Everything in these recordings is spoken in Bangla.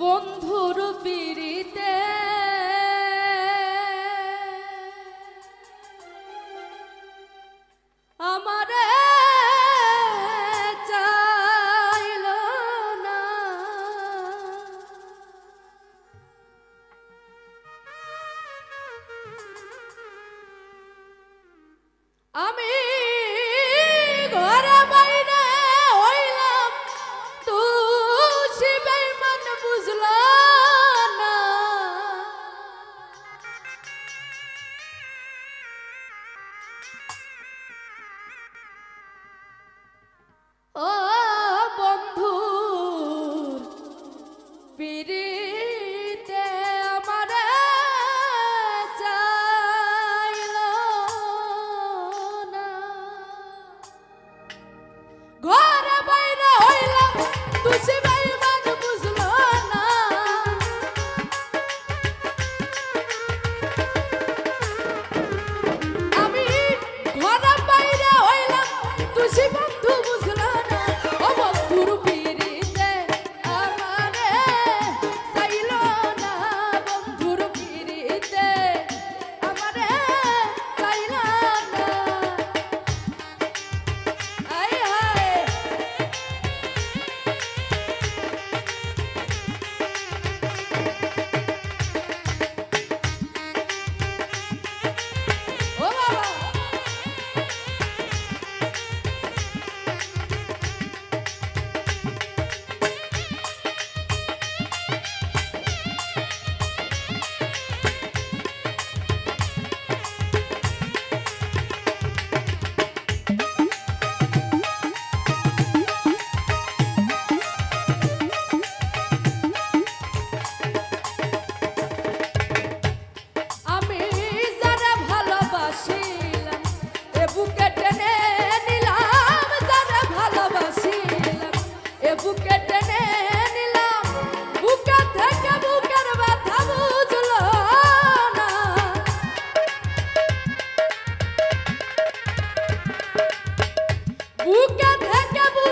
বন্ধুর পিড়িতে। আমারে চাইল না। আমি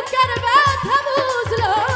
বুকের ব্যথা বুঝলো?